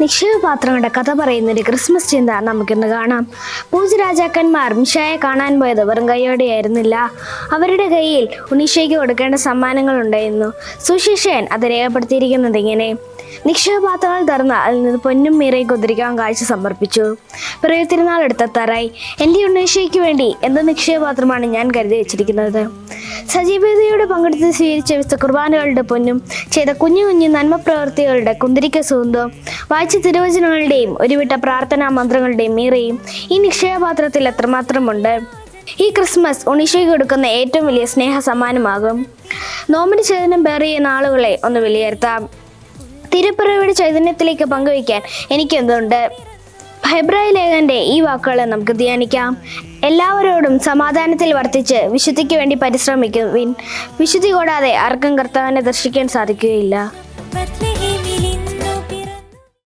നിക്ഷേപപാത്രങ്ങളുടെ കഥ പറയുന്നൊരു ക്രിസ്മസ് ചിന്ത നമുക്കിന്ന് കാണാം. പൂജരാജാക്കന്മാർ മിഷായെ കാണാൻ പോയത് വെറും കൈയോടെയായിരുന്നില്ല. അവരുടെ കയ്യിൽ ഉണീഷയ്ക്ക് കൊടുക്കേണ്ട സമ്മാനങ്ങൾ ഉണ്ടായിരുന്നു. സുശിഷ്യൻ അത് രേഖപ്പെടുത്തിയിരിക്കുന്നത് ഇങ്ങനെ. നിക്ഷേപപാത്രങ്ങൾ തുറന്ന് അതിൽ നിന്ന് പൊന്നും മീറയും കുതിരിക്കാൻ കാഴ്ച സമർപ്പിച്ചു. പിറയ തിരുനാൾ എടുത്ത തറായി. എന്റെ ഉണ്ണീഷയ്ക്ക് വേണ്ടി എന്ത് നിക്ഷേപപാത്രമാണ് ഞാൻ കരുതി വെച്ചിരിക്കുന്നത്? സജീവതയോടെ പങ്കെടുത്ത് സ്വീകരിച്ച വിശുദ്ധ കുർബാനകളുടെ പൊന്നും ചെയ്ത കുഞ്ഞു കുഞ്ഞു നന്മ പ്രവൃത്തികളുടെ കുന്തിരിക്ക സൂന്തവും വായിച്ച തിരുവചനങ്ങളുടെയും ഒരുവിട്ട പ്രാർത്ഥനാ മന്ത്രങ്ങളുടെയും മീറയും ഈ നിക്ഷയപാത്രത്തിൽ എത്രമാത്രമുണ്ട്? ഈ ക്രിസ്മസ് ഉണീഷയ്ക്ക് കൊടുക്കുന്ന ഏറ്റവും വലിയ സ്നേഹ സമ്മാനമാകും നോമിന് ചേതനം പേറിയ നാളുകളെ ഒന്ന് വിലയിരുത്താം. തിരുപ്പിറവിയുടെ ചൈതന്യത്തിലേക്ക് പങ്കുവയ്ക്കാൻ എനിക്കെന്തുണ്ട്? ഹെബ്രായ ലേഖന്റെ ഈ വാക്കുകളെ നമുക്ക് ധ്യാനിക്കാം എല്ലാവരോടും സമാധാനത്തിൽ വർത്തിച്ച് വിശുദ്ധിക്ക് വേണ്ടി പരിശ്രമിക്കുവിൻ വിശുദ്ധി കൂടാതെ ആർക്കും കർത്താവിനെ ദർശിക്കാൻ സാധിക്കുകയില്ല.